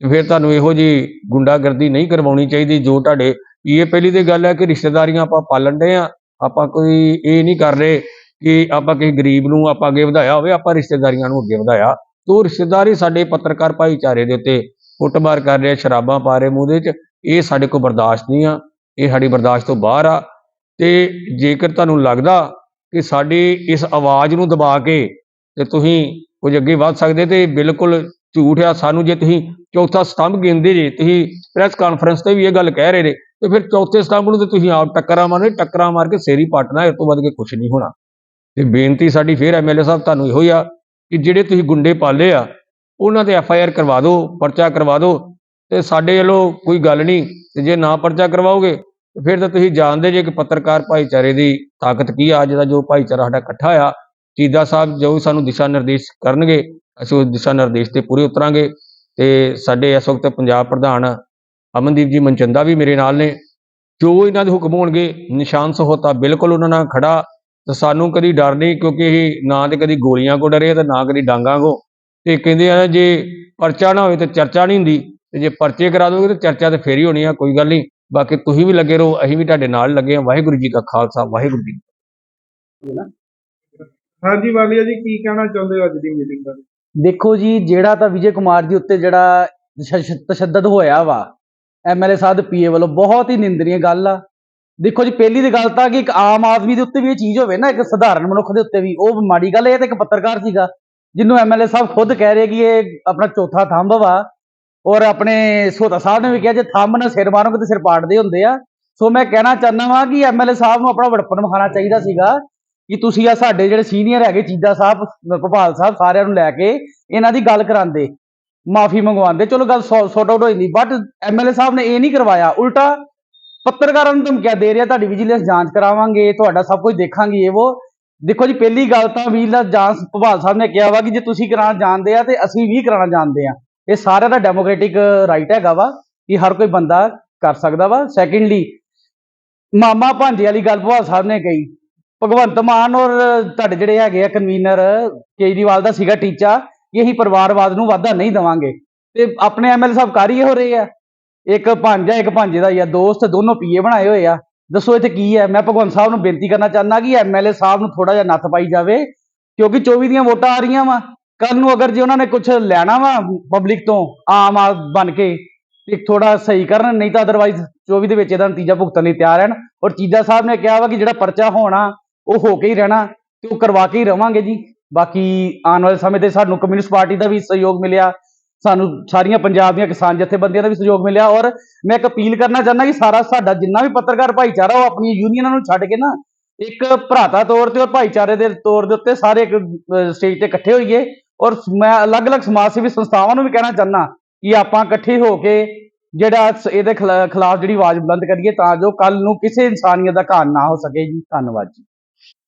[SPEAKER 4] ਤੇ ਫਿਰ ਤੁਹਾਨੂੰ ਇਹੋ ਜੀ ਗੁੰਡਾਗਰਦੀ ਨਹੀਂ ਕਰਵਾਉਣੀ ਚਾਹੀਦੀ, ਜੋ ਤੁਹਾਡੇ ਇਹ ਪਹਿਲੀ ਤੇ ਗੱਲ ਹੈ ਕਿ ਰਿਸ਼ਤੇਦਾਰੀਆਂ ਆਪਾਂ ਪਾਲਣ ਦੇ ਆ, ਆਪਾਂ ਕੋਈ ਇਹ ਨਹੀਂ ਕਰ ਰਹੇ ਕਿ ਆਪਾਂ ਕਿਸੇ ਗਰੀਬ ਨੂੰ ਆਪਾਂ ਅੱਗੇ ਵਧਾਇਆ ਹੋਵੇ, ਆਪਾਂ ਰਿਸ਼ਤੇਦਾਰੀਆਂ ਨੂੰ ਅੱਗੇ ਵਧਾਇਆ। ਦੋ ਰਿਸ਼ਤੇਦਾਰ ਹੀ ਸਾਡੇ ਪੱਤਰਕਾਰ ਭਾਈਚਾਰੇ ਦੇ ਉੱਤੇ ਕੁੱਟਮਾਰ ਕਰ ਰਹੇ, ਸ਼ਰਾਬਾਂ ਪਾ ਰਹੇ ਮੂੰਹ ਦੇ ਵਿੱਚ, ਇਹ ਸਾਡੇ ਕੋਲ ਬਰਦਾਸ਼ਤ ਨਹੀਂ ਆ। ਇਹ ਸਾਡੀ ਬਰਦਾਸ਼ਤ ਤੋਂ ਬਾਹਰ ਆ। ਤੇ ਜੇਕਰ ਤੁਹਾਨੂੰ ਲੱਗਦਾ ਕਿ ਸਾਡੀ ਇਸ ਆਵਾਜ਼ ਨੂੰ ਦਬਾ ਕੇ ਤੇ ਤੁਸੀਂ ਕੁਝ ਅੱਗੇ ਵੱਧ ਸਕਦੇ ਤੇ ਬਿਲਕੁਲ ਝੂਠ ਆ, ਸਾਨੂੰ ਜੇ ਤੁਸੀਂ ਚੌਥਾ ਸਤੰਭ ਗਿਣਦੇ ਜੇ, ਤੁਸੀਂ ਪ੍ਰੈਸ ਕਾਨਫਰੰਸ ਤੇ ਵੀ ਇਹ ਗੱਲ ਕਹਿ ਰਹੇ ਨੇ ਤੇ ਫਿਰ ਚੌਥੇ ਸਤੰਭ ਨੂੰ ਤੇ ਤੁਸੀਂ ਆਪ ਟੱਕਰਾਂ ਮਾਰਨੇ ਟੱਕਰਾਂ ਮਾਰ ਕੇ ਸੇਰੀ ਪਾਟਣਾ ਇਸ ਤੋਂ ਵੱਧ ਕੇ ਕੁਝ ਨਹੀਂ ਹੋਣਾ। ਤੇ ਬੇਨਤੀ ਸਾਡੀ ਫੇਰ ਐਮਐਲਏ ਸਾਹਿਬ ਤੁਹਾਨੂੰ ਇਹੋ ਹੀ ਆ ਕਿ ਜਿਹੜੇ ਤੁਸੀਂ ਗੁੰਡੇ ਪਾਲੇ ਆ, ਉਹਨਾਂ ਤੇ ਐਫ ਆਈ ਆਰ ਕਰਵਾ ਦਿਓ, ਪਰਚਾ ਕਰਵਾ ਦਿਓ। ਤੇ ਸਾਡੇ ਵੱਲੋਂ ਕੋਈ ਗੱਲ ਨਹੀਂ, ਤੇ ਜੇ ਨਾ ਪਰਚਾ ਕਰਵਾਓਗੇ ਫਿਰ ਤਾਂ ਤੁਸੀਂ ਜਾਣਦੇ ਜੇ ਕਿ ਪੱਤਰਕਾਰ ਭਾਈਚਾਰੇ ਦੀ ਤਾਕਤ ਕੀ ਆ, ਅੱਜ ਦਾ ਜੋ ਭਾਈਚਾਰਾ ਸਾਡਾ ਇਕੱਠਾ ਆ ਚੀਦਾ ਸਾਹਿਬ ਜੋ ਸਾਨੂੰ ਦਿਸ਼ਾ ਨਿਰਦੇਸ਼ ਕਰਨਗੇ, ਅਸੀਂ ਉਸ ਦਿਸ਼ਾ ਨਿਰਦੇਸ਼ ਤੇ ਪੂਰੇ ਉਤਰਾਂਗੇ ਤੇ ਸਾਡੇ ਇਸ ਵਕਤ ਪੰਜਾਬ ਪ੍ਰਧਾਨ ਅਮਨਦੀਪ ਜੀ ਮਨਚੰਦਾ ਵੀ ਮੇਰੇ ਨਾਲ ਨੇ। ਜੋ ਇਹਨਾਂ ਦੇ ਹੁਕਮ ਹੋਣਗੇ, ਨਿਸ਼ਾਨ ਸਹੋਤਾ ਬਿਲਕੁਲ ਉਹਨਾਂ ਨਾਲ ਖੜਾ ਤੇ ਸਾਨੂੰ ਕਦੀ ਡਰ ਨਹੀਂ ਕਿਉਂਕਿ ਇਹ ਨਾ ਤੇ ਕਦੀ ਗੋਲੀਆਂ ਕੋ ਡਰੇ ਤੇ ਨਾ ਕਦੀ ਡਾਂਗਾਂ ਕੋ। ਤੇ ਕਹਿੰਦੇ ਆ ਜੇ ਪਰਚਾ ਨਾ ਹੋਵੇ ਤੇ ਚਰਚਾ ਨਹੀਂ ਹੁੰਦੀ, ਤੇ ਜੇ ਪਰਚੇ ਕਰਾ ਦੋਗੇ ਤੇ ਚਰਚਾ ਤੇ ਫੇਰ ਹੀ ਹੋਣੀ ਆ, ਕੋਈ ਗੱਲ ਨਹੀਂ। ਬਾਕੀ ਤੁਸੀਂ ਵੀ ਲੱਗੇ ਰਹੋ ਅਸੀਂ ਵੀ ਤੁਹਾਡੇ ਨਾਲ ਲੱਗੇ ਆ ਵਾਹਿਗੁਰੂ ਜੀ ਕਾ ਖਾਲਸਾ ਵਾਹਿਗੁਰੂ ਜੀ ਕੀ ਫਤਿਹ।
[SPEAKER 1] ਹਾਂਜੀ ਵਾਲੀਆ ਜੀ ਕੀ ਕਹਿਣਾ ਚਾਹੁੰਦੇ ਹੋ ਅੱਜ ਦੀ ਮੀਟਿੰਗ ਬਾਰੇ
[SPEAKER 5] ਦੇਖੋ ਜੀ ਜਿਹੜਾ ਤਾਂ ਵਿਜੇ ਕੁਮਾਰ ਜੀ ਉੱਤੇ ਜਿਹੜਾ ਤਸ਼ੱਦਦ ਹੋਇਆ ਵਾ ਐਮਐਲਏ ਸਾਹਿਬ ਦੇ ਪੀਏ ਵੱਲੋਂ ਬਹੁਤ ਹੀ ਨਿੰਦਨੀय ਗੱਲ ਆ ਦੇਖੋ ਜੀ ਪਹਿਲੀ ਦੀ ਗੱਲ ਤਾਂ ਕਿ ਇੱਕ ਆਮ ਆਦਮੀ ਦੇ ਉੱਤੇ ਵੀ ਇਹ ਚੀਜ਼ ਹੋਵੇ ਨਾ ਇੱਕ ਸਧਾਰਨ ਮਨੁੱਖ ਦੇ ਉੱਤੇ ਵੀ ਉਹ ਮਾੜੀ ਗੱਲ ਹੈ। ਇਹ ਤਾਂ ਇੱਕ ਪੱਤਰਕਾਰ ਸੀਗਾ ਜਿਹਨੂੰ ਐਮਐਲਏ ਸਾਹਿਬ ਖੁਦ ਕਹਿ ਰਹੇ ਕਿ ਇਹ ਆਪਣਾ ਚੌਥਾ ਥੰਬ ਵਾ ਔਰ ਆਪਣੇ ਸੋਤਾ ਸਾਹਿਬ ਨੇ ਵੀ ਕਿਹਾ, ਜੇ ਥੰਬ ਨਾਲ ਸਿਰ ਮਾਰੋਗੇ ਤੇ ਸਿਰ ਪਾੜਦੇ ਹੁੰਦੇ ਆ। ਸੋ ਮੈਂ ਕਹਿਣਾ ਚਾਹੁੰਦਾ ਵਾਂ ਕਿ ਐਮਐਲਏ ਸਾਹਿਬ ਨੂੰ ਆਪਣਾ ਵੜਪਨ ਵਿਖਾਉਣਾ ਚਾਹੀਦਾ ਸੀਗਾ ਕਿ ਤੁਸੀਂ ਆ ਸਾਡੇ ਜਿਹੜੇ ਸੀਨੀਅਰ ਹੈਗੇ, ਚੀਦਾ ਸਾਹਿਬ, ਭੋਪਾਲ ਸਾਹਿਬ ਸਾਰਿਆਂ ਨੂੰ ਲੈ ਕੇ ਇਹਨਾਂ ਦੀ ਗੱਲ ਕਰਾਉਂਦੇ, ਮਾਫੀ ਮੰਗਵਾਉਂਦੇ। ਚਲੋ ਗੱਲ ਸੌਟ ਆਊਟ ਹੋ ਜਾਂਦੀ ਬਟ ਐਮਐਲਏ ਸਾਹਿਬ ਨੇ ਇਹ ਨਹੀਂ ਕਰਵਾਇਆ। ਉਲਟਾ ਪੱਤਰਕਾਰਾਂ ਨੂੰ ਧਮਕੀਆਂ ਦੇ ਰਿਹਾ, ਤੁਹਾਡੀ ਵਿਜੀਲੈਂਸ ਜਾਂਚ ਕਰਾਵਾਂਗੇ, ਤੁਹਾਡਾ ਸਭ ਕੁਝ ਦੇਖਾਂਗੇ ਇਹ ਉਹ ਦੇਖੋ ਜੀ, ਪਹਿਲੀ ਗੱਲ ਤਾਂ ਵਿਜੀਲੈਂਸ ਜਾਂਚ, ਭੋਪਾਲ ਸਾਹਿਬ ਨੇ ਕਿਹਾ ਵਾ ਕਿ ਜੇ ਤੁਸੀਂ ਕਰਾਉਣਾ ਜਾਣਦੇ ਆ ਤੇ ਅਸੀਂ ਵੀ ਕਰਾਉਣਾ ਜਾਣਦੇ ਆ। ਇਹ ਸਾਰਿਆਂ ਦਾ ਡੈਮੋਕ੍ਰੈਟਿਕ ਰਾਈਟ ਹੈਗਾ ਵਾ ਕਿ ਹਰ ਕੋਈ ਬੰਦਾ ਕਰ ਸਕਦਾ ਵਾ। ਸੈਕੰਡਲੀ ਮਾਮਾ ਭਾਂਜੇ ਵਾਲੀ ਗੱਲ ਭੋਪਾਲ ਸਾਹਿਬ ਨੇ ਕਹੀ। ਭਗਵੰਤ ਮਾਨ ਔਰ ਤੁਹਾਡੇ ਜਿਹੜੇ ਹੈਗੇ ਆ ਕਨਵੀਨਰ ਕੇਜਰੀਵਾਲ ਦਾ ਸੀਗਾ ਟੀਚਾ ਕਿ ਅਸੀਂ ਪਰਿਵਾਰਵਾਦ ਨੂੰ ਵਾਧਾ ਨਹੀਂ ਦੇਵਾਂਗੇ। ਤੇ ਆਪਣੇ ਐਮਐਲ ਸਾਹਿਬ ਕਰ ਹੀ ਹੋ ਰਹੇ ਆ। ਇੱਕ ਭਾਂਜਾ, ਇੱਕ ਭਾਂਜੇ ਦਾ ਹੀ ਆ। ਦੋਸਤ, ਦੋਨੋਂ ਪੀਏ ਬਣਾਏ ਹੋਏ ਆ। ਦੱਸੋ ਇੱਥੇ ਕੀ ਹੈ? ਮੈਂ ਭਗਵੰਤ ਸਾਹਿਬ ਨੂੰ ਬੇਨਤੀ ਕਰਨਾ ਚਾਹੁੰਦਾ ਕਿ ਐਮਐਲਏ ਸਾਹਿਬ ਨੂੰ ਥੋੜਾ ਜਿਹਾ ਨੱਥ ਪਾਈ ਜਾਵੇ, ਕਿਉਂਕਿ 24 ਦੀਆਂ ਵੋਟਾਂ ਆ ਰਹੀਆਂ ਵਾ। ਕੱਲ ਨੂੰ ਅਗਰ ਜੇ ਉਹਨਾਂ ਨੇ ਕੁਝ ਲੈਣਾ ਵਾ ਪਬਲਿਕ ਤੋਂ, ਆਮ ਆ ਬਣ ਕੇ ਤੇ ਥੋੜਾ ਸਹੀ ਕਰਨ, ਨਹੀਂ ਤਾਂ ਅਦਰਵਾਈਜ਼ 24 ਦੇ ਵਿੱਚ ਇਹਦਾ ਨਤੀਜਾ ਭੁਗਤਣ ਲਈ ਤਿਆਰ ਰਹਿਣ। ਔਰ ਚੀਜਾ ਸਾਹਿਬ ਨੇ ਕਿਹਾ ਵਾ ਕਿ ਜਿਹੜਾ ਪਰਚਾ ਹੋਣਾ, ਉਹ ਹੋ ਕੇ ਹੀ ਰਹਿਣਾ, ਤੇ ਉਹ ਕਰਵਾ ਕੇ ਹੀ ਰਵਾਂਗੇ ਜੀ। ਬਾਕੀ ਆਉਣ ਵਾਲੇ ਸਮੇਂ ਤੇ ਸਾਨੂੰ ਕਮਿਊਨਿਸਟ ਪਾਰਟੀ ਦਾ ਵੀ ਸਹਿਯੋਗ ਮਿਲਿਆ, ਸਾਨੂੰ ਸਾਰੀਆਂ ਪੰਜਾਬ ਦੀਆਂ ਕਿਸਾਨ ਜਥੇਬੰਦੀਆਂ ਦਾ ਵੀ ਸਹਿਯੋਗ ਮਿਲਿਆ। ਔਰ ਮੈਂ ਇੱਕ ਅਪੀਲ ਕਰਨਾ ਚਾਹੁੰਦਾ ਕਿ ਸਾਰਾ ਸਾਡਾ ਜਿੰਨਾ ਵੀ ਪੱਤਰਕਾਰ ਭਾਈਚਾਰਾ ਉਹ ਆਪਣੀਆਂ ਯੂਨੀਅਨਾਂ ਨੂੰ ਛੱਡ ਕੇ ਨਾ ਇੱਕ ਭਰਾਤਾ ਤੌਰ ਤੇ ਔਰ ਭਾਈਚਾਰੇ ਦੇ ਤੌਰ ਦੇ ਉੱਤੇ ਸਾਰੇ ਇੱਕ ਸਟੇਜ ਤੇ ਇਕੱਠੇ ਹੋਈਏ। ਔਰ ਮੈਂ ਅਲੱਗ-ਅਲੱਗ ਸਮਾਜ ਸੇਵੀ ਸੰਸਥਾਵਾਂ ਨੂੰ ਵੀ ਕਹਿਣਾ ਚਾਹੁੰਦਾ ਕਿ ਆਪਾਂ ਇਕੱਠੇ ਹੋ ਕੇ ਜਿਹੜਾ ਸ- ਇਹਦੇ ਖਿਲਾ- ਖਿਲਾਫ ਜਿਹੜੀ ਆਵਾਜ਼ ਬੁਲੰਦ ਕਰੀਏ ਤਾਂ ਜੋ ਕੱਲ ਨੂੰ ਕਿਸੇ ਇਨਸਾਨੀਅਤ ਦਾ ਘਾਣ ਨਾ ਹੋ ਸਕੇ ਜੀ। ਧੰਨਵਾਦ ਜੀ।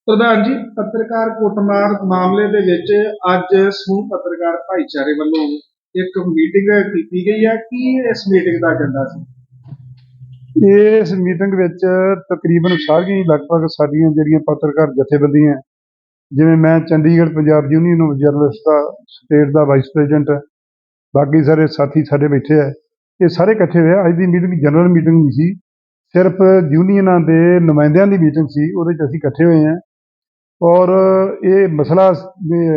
[SPEAKER 1] ਪ੍ਰਧਾਨ ਜੀ ਪੱਤਰਕਾਰ ਕੁੱਟਮਾਰ ਮਾਮਲੇ ਦੇ ਵਿੱਚ ਅੱਜ ਸਮੂਹ ਪੱਤਰਕਾਰ ਭਾਈਚਾਰੇ ਵੱਲੋਂ ਇੱਕ ਮੀਟਿੰਗ ਕੀਤੀ ਗਈ ਹੈ। ਕੀ ਇਸ ਮੀਟਿੰਗ ਦਾ ਏਜੰਡਾ ਸੀ?
[SPEAKER 6] ਇਸ ਮੀਟਿੰਗ ਵਿੱਚ ਤਕਰੀਬਨ ਸਾਰੀਆਂ ਲਗਭਗ ਸਾਡੀਆਂ ਜਿਹੜੀਆਂ ਪੱਤਰਕਾਰ ਜਥੇਬੰਦੀਆਂ ਜਿਵੇਂ ਮੈਂ Chandigarh Punjab union of journalist the state ਦਾ ਵਾਈਸ ਪ੍ਰੈਜ਼ੀਡੈਂਟ ਬਾਕੀ ਸਾਰੇ ਸਾਥੀ ਸਾਡੇ ਬੈਠੇ ਹੈ ਇਹ ਸਾਰੇ ਇਕੱਠੇ ਹੋਏ ਆ। ਅੱਜ ਦੀ ਮੀਟਿੰਗ ਜਨਰਲ ਮੀਟਿੰਗ ਨਹੀਂ ਸੀ। ਸਿਰਫ ਯੂਨੀਅਨਾਂ ਦੇ ਨੁਮਾਇੰਦਿਆਂ ਦੀ ਮੀਟਿੰਗ ਸੀ। ਉਹਦੇ 'ਚ ਅਸੀਂ ਇਕੱਠੇ ਹੋਏ ਹਾਂ ਔਰ ਇਹ ਮਸਲਾ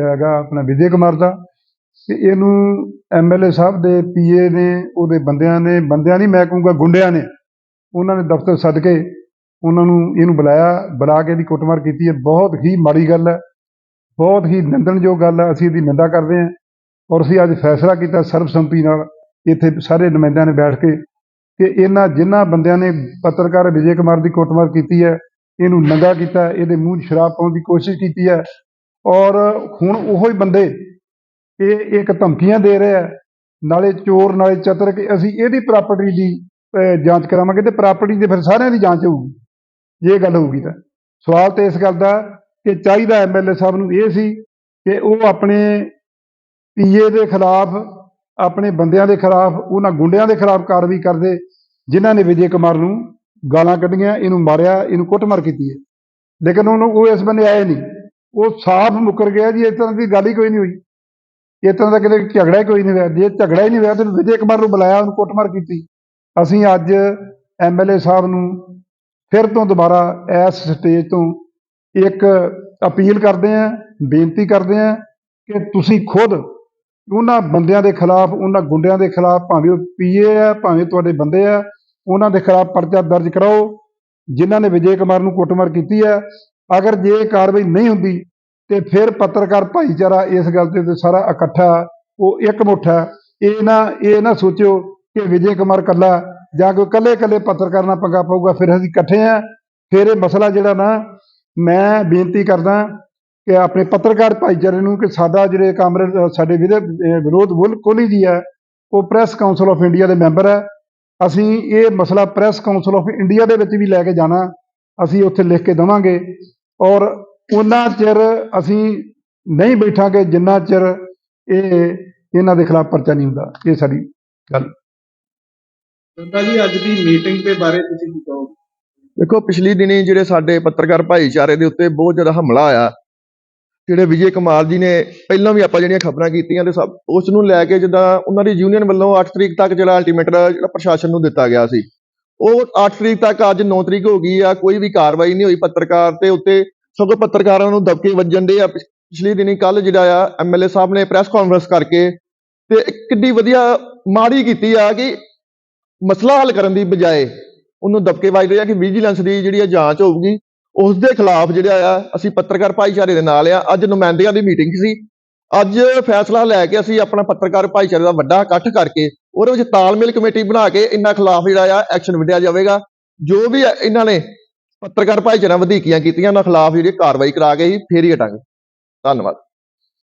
[SPEAKER 6] ਹੈਗਾ ਆਪਣਾ ਵਿਜੇ ਕੁਮਾਰ ਦਾ। ਤੇ ਇਹਨੂੰ ਐਮਐਲਏ ਸਾਹਿਬ ਦੇ ਪੀਏ ਨੇ, ਉਹਦੇ ਬੰਦਿਆਂ ਨੇ, ਬੰਦਿਆਂ ਨਹੀਂ, ਮੈਂ ਕਹੂੰਗਾ ਗੁੰਡਿਆਂ ਨੇ, ਉਹਨਾਂ ਨੇ ਦਫ਼ਤਰ ਸੱਦ ਕੇ ਉਹਨਾਂ ਨੂੰ ਇਹਨੂੰ ਬੁਲਾਇਆ, ਬੁਲਾ ਕੇ ਇਹਦੀ ਕੁੱਟਮਾਰ ਕੀਤੀ ਹੈ। ਬਹੁਤ ਹੀ ਮਾੜੀ ਗੱਲ ਹੈ। ਬਹੁਤ ਹੀ ਨਿੰਦਣਯੋਗ ਗੱਲ ਹੈ। ਅਸੀਂ ਇਹਦੀ ਨਿੰਦਾ ਕਰਦੇ ਹਾਂ ਔਰ ਅਸੀਂ ਅੱਜ ਫੈਸਲਾ ਕੀਤਾ ਸਰਬਸੰਮਤੀ ਨਾਲ ਇੱਥੇ ਸਾਰੇ ਨੁਮਾਇੰਦਿਆਂ ਨੇ ਬੈਠ ਕੇ ਕਿ ਇਹਨਾਂ ਜਿਨ੍ਹਾਂ ਬੰਦਿਆਂ ਨੇ ਪੱਤਰਕਾਰ ਵਿਜੇ ਕੁਮਾਰ ਦੀ ਕੁੱਟਮਾਰ ਕੀਤੀ ਹੈ, ਇਹਨੂੰ ਨੰਗਾ ਕੀਤਾ ਇਹਦੇ ਮੂੰਹ 'ਚ ਸ਼ਰਾਬ ਪਾਉਣ ਦੀ ਕੋਸ਼ਿਸ਼ ਕੀਤੀ ਹੈ ਔਰ ਹੁਣ ਉਹੋ ਹੀ ਬੰਦੇ ਇਹ ਇੱਕ ਧਮਕੀਆਂ ਦੇ ਰਹੇ ਆ ਨਾਲੇ ਚੋਰ, ਨਾਲੇ ਚਤਰ ਕਿ ਅਸੀਂ ਇਹਦੀ ਪ੍ਰਾਪਰਟੀ ਦੀ ਜਾਂਚ ਕਰਾਵਾਂਗੇ ਤੇ ਪ੍ਰਾਪਰਟੀ ਦੀ ਫਿਰ ਸਾਰਿਆਂ ਦੀ ਜਾਂਚ ਹੋਊਗੀ। ਜੇ ਇਹ ਗੱਲ ਹੋਊਗੀ ਤਾਂ। ਸਵਾਲ ਤੇ ਇਸ ਗੱਲ ਦਾ ਕਿ ਚਾਹੀਦਾ ਐਮਐਲਏ ਸਾਹਿਬ ਨੂੰ ਇਹ ਸੀ ਕਿ ਉਹ ਆਪਣੇ ਪੀਏ ਦੇ ਖਿਲਾਫ, ਆਪਣੇ ਬੰਦਿਆਂ ਦੇ ਖਿਲਾਫ, ਉਹਨਾਂ ਗੁੰਡਿਆਂ ਦੇ ਖਿਲਾਫ ਕਾਰਵਾਈ ਕਰਦੇ, ਜਿਨ੍ਹਾਂ ਨੇ ਵਿਜੇ ਕੁਮਾਰ ਨੂੰ ਗਾਲਾਂ ਕੱਢੀਆਂ, ਇਹਨੂੰ ਮਾਰਿਆ, ਇਹਨੂੰ ਕੁੱਟਮਾਰ ਕੀਤੀ ਹੈ। ਲੇਕਿਨ ਉਹਨੂੰ ਉਹ ਇਸ ਬੰਦੇ ਆਏ ਨਹੀਂ। ਉਹ ਸਾਫ਼ ਮੁੱਕਰ ਗਿਆ ਜੀ, ਇਸ ਤਰ੍ਹਾਂ ਦੀ ਗੱਲ ਹੀ ਕੋਈ ਨਹੀਂ ਹੋਈ। ਇਸ ਤਰ੍ਹਾਂ ਦਾ ਕਿਤੇ ਝਗੜਾ ਹੀ ਕੋਈ ਨਹੀਂ ਹੋਇਆ। ਜੇ ਝਗੜਾ ਹੀ ਨਹੀਂ ਹੋਇਆ, ਤੇ ਵਿਜੇ ਕੁਮਾਰ ਨੂੰ ਬੁਲਾਇਆ, ਉਹਨੂੰ ਕੁੱਟਮਾਰ ਕੀਤੀ। ਅਸੀਂ ਅੱਜ ਐਮਐਲਏ ਸਾਹਿਬ ਨੂੰ ਫਿਰ ਤੋਂ ਦੁਬਾਰਾ ਇਸ ਸਟੇਜ ਤੋਂ ਇੱਕ ਅਪੀਲ ਕਰਦੇ ਹਾਂ, ਬੇਨਤੀ ਕਰਦੇ ਹਾਂ ਕਿ ਤੁਸੀਂ ਖੁਦ ਉਹਨਾਂ ਬੰਦਿਆਂ ਦੇ ਖਿਲਾਫ, ਉਹਨਾਂ ਗੁੰਡਿਆਂ ਦੇ ਖਿਲਾਫ, ਭਾਵੇਂ ਉਹ ਪੀਏ ਆ, ਭਾਵੇਂ ਤੁਹਾਡੇ ਬੰਦੇ ਆ, ਉਹਨਾਂ ਦੇ ਖਿਲਾਫ ਪਰਚਾ ਦਰਜ ਕਰਾਓ। ਜਿਨ੍ਹਾਂ ਨੇ ਵਿਜੇ ਕੁਮਾਰ ਨੂੰ ਕੁੱਟਮਾਰ ਕੀਤੀ ਹੈ ਅਗਰ ਜੇ ਕਾਰਵਾਈ ਨਹੀਂ ਹੁੰਦੀ, ਤੇ ਫਿਰ ਪੱਤਰਕਾਰ ਭਾਈਚਾਰਾ ਇਸ ਗੱਲ ਤੇ ਸਾਰਾ ਇਕੱਠਾ, ਉਹ ਇੱਕ ਮੁੱਠ ਹੈ ਇਹ ਨਾ ਇਹ ਨਾ ਸੋਚਿਓ ਕਿ ਵਿਜੇ ਕੁਮਾਰ ਕੱਲਾ ਜਾਂ ਕੋਈ ਕੱਲੇ ਕੱਲੇ ਪੱਤਰਕਾਰ ਨਾਲ ਪੰਗਾ ਪਊਗਾ, ਫਿਰ ਅਸੀਂ ਇਕੱਠੇ ਆ ਫਿਰ ਇਹ ਮਸਲਾ ਜਿਹੜਾ ਨਾ, ਮੈਂ ਬੇਨਤੀ ਕਰਦਾ ਕਿ ਆਪਣੇ ਪੱਤਰਕਾਰ ਭਾਈਚਾਰੇ ਨੂੰ ਕਿ ਸਾਡਾ ਜਿਹੜੇ ਕਾਮਰੇ ਸਾਡੇ ਵਿਰੋ- ਵਿਰੋਧ ਬੁੱਲ ਕੋਹਲੀ ਜੀ ਹੈ, ਉਹ ਪ੍ਰੈਸ ਕਾਉਂਸਲ ਆਫ ਇੰਡੀਆ ਦੇ ਮੈਂਬਰ ਹੈ। ਅਸੀਂ ਇਹ ਮਸਲਾ ਪ੍ਰੈਸ ਕਾਉਂਸਲ ਆਫ ਇੰਡੀਆ ਦੇ ਵਿੱਚ ਵੀ ਲੈ ਕੇ ਜਾਣਾ, ਅਸੀਂ ਉੱਥੇ ਲਿਖ ਕੇ ਦੇਵਾਂਗੇ। ਔਰ ਉਹਨਾਂ ਚਿਰ ਅਸੀਂ ਨਹੀਂ ਬੈਠਾਂਗੇ, ਜਿੰਨਾ ਚਿਰ ਇਹ, ਇਹਨਾਂ ਦੇ ਖਿਲਾਫ ਪਰਚਾ ਨਹੀਂ ਹੁੰਦਾ। ਇਹ ਸਾਡੀ ਗੱਲ।
[SPEAKER 1] ਸੰਤਾ ਜੀ, ਅੱਜ ਦੀ ਮੀਟਿੰਗ ਦੇ ਬਾਰੇ ਤੁਸੀਂ ਕੀ ਕਹੋਗੇ?
[SPEAKER 7] ਦੇਖੋ, ਪਿਛਲੀ ਦਿਨੀ ਜਿਹੜੇ ਸਾਡੇ ਪੱਤਰਕਾਰ ਭਾਈਚਾਰੇ ਦੇ ਉੱਤੇ ਬਹੁਤ ਜ਼ਿਆਦਾ ਹਮਲਾ ਆਇਆ, ਜਿਹੜੇ ਵਿਜੇ ਕੁਮਾਰ ਜੀ ਨੇ ਪਹਿਲਾਂ ਵੀ ਆਪਾਂ ਜਿਹੜੀਆਂ ਖਬਰਾਂ ਕੀਤੀਆਂ ਤੇ ਸਭ ਉਸ ਨੂੰ ਲੈ ਕੇ ਜਿੱਦਾਂ ਉਹਨਾਂ ਦੀ ਯੂਨੀਅਨ ਵੱਲੋਂ 8 ਤਰੀਕ ਤੱਕ ਜਿਹੜਾ ਅਲਟੀਮੇਟਮ ਜਿਹੜਾ ਪ੍ਰਸ਼ਾਸਨ ਨੂੰ ਦਿੱਤਾ ਗਿਆ ਸੀ, ਉਹ 8 ਤਰੀਕ ਤੱਕ ਅੱਜ 9 ਤਰੀਕ ਹੋ ਗਈ ਆ, ਕੋਈ ਵੀ ਕਾਰਵਾਈ ਨਹੀਂ ਹੋਈ ਪੱਤਰਕਾਰ ਤੇ ਉੱਤੇ, ਸਗੋਂ ਪੱਤਰਕਾਰਾਂ ਨੂੰ ਦਬਕੇ ਵੱਜਣ ਦੇ ਆ। ਪਿਛ- ਪਿਛਲੀ ਦਿਨੀ ਕੱਲ ਜਿਹੜਾ ਆ ਐਮਐਲਏ ਸਾਹਿਬ ਨੇ ਪ੍ਰੈਸ ਕਾਨਫਰੰਸ ਕਰਕੇ ਤੇ ਕਿੱਡੀ ਵਧੀਆ ਮਾੜੀ ਕੀਤੀ ਆ ਕਿ ਮਸਲਾ ਹੱਲ ਕਰਨ ਦੀ ਬਜਾਏ ਉਹਨੂੰ ਦਬਕੇ ਵੱਜਦੇ ਰਹੇ ਆ ਕਿ ਵਿਜੀਲੈਂਸ ਦੀ ਜਿਹੜੀ ਆ ਜਾਂਚ ਹੋਊਗੀ ਉਸ ਦੇ ਖਿਲਾਫ ਜਿਹੜਾ ਆ, ਅਸੀਂ ਪੱਤਰਕਾਰ ਭਾਈਚਾਰੇ ਦੇ ਨਾਲ ਆ। ਅੱਜ ਨੁਮਾਇੰਦਿਆਂ ਦੀ ਮੀਟਿੰਗ ਸੀ। ਅੱਜ ਫੈਸਲਾ ਲੈ ਕੇ ਅਸੀਂ ਆਪਣਾ ਪੱਤਰਕਾਰ ਭਾਈਚਾਰੇ ਦਾ ਵੱਡਾ ਇਕੱਠ ਕਰਕੇ ਉਹਦੇ ਵਿੱਚ ਤਾਲਮੇਲ ਕਮੇਟੀ ਬਣਾ ਕੇ ਇਹਨਾਂ ਖਿਲਾਫ ਜਿਹੜਾ ਆ ਐਕਸ਼ਨ ਵਿੱਢਿਆ ਜਾਵੇਗਾ। ਜੋ ਵੀ ਇਹਨਾਂ ਨੇ ਪੱਤਰਕਾਰ ਭਾਈਚਾਰਾ ਵਧੀਕੀਆਂ ਕੀਤੀਆਂ, ਉਹਨਾਂ ਖਿਲਾਫ ਜਿਹੜੀ ਕਾਰਵਾਈ ਕਰਾ ਕੇ ਹੀ ਫੇਰ ਹੀ ਹਟਾਂਗੇ। ਧੰਨਵਾਦ।